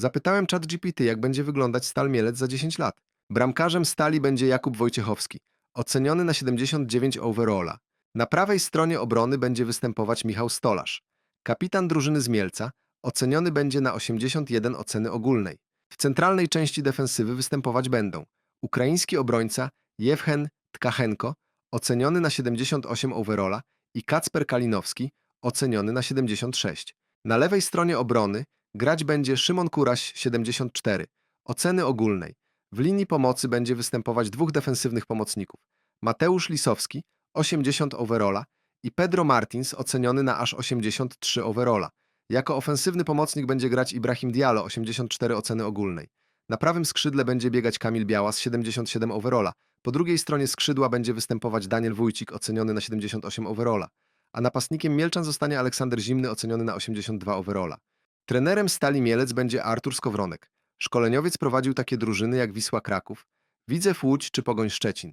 Zapytałem ChatGPT, jak będzie wyglądać Stal Mielec za 10 lat. Bramkarzem Stali będzie Jakub Wojciechowski, oceniony na 79 overalla. Na prawej stronie obrony będzie występować Michał Stolarz. Kapitan drużyny z Mielca oceniony będzie na 81 oceny ogólnej. W centralnej części defensywy występować będą ukraiński obrońca Jewchen Tkachenko, oceniony na 78 overalla i Kacper Kalinowski, oceniony na 76. Na lewej stronie obrony grać będzie Szymon Kuraś 74, oceny ogólnej. W linii pomocy będzie występować dwóch defensywnych pomocników. Mateusz Lisowski 80 overalla i Pedro Martins oceniony na aż 83 overalla. Jako ofensywny pomocnik będzie grać Ibrahim Diallo 84 oceny ogólnej. Na prawym skrzydle będzie biegać Kamil Białas 77 overalla. Po drugiej stronie skrzydła będzie występować Daniel Wójcik oceniony na 78 overalla. A napastnikiem Mielczan zostanie Aleksander Zimny oceniony na 82 overalla. Trenerem Stali Mielec będzie Artur Skowronek. Szkoleniowiec prowadził takie drużyny jak Wisła Kraków, Widzew Łódź czy Pogoń Szczecin.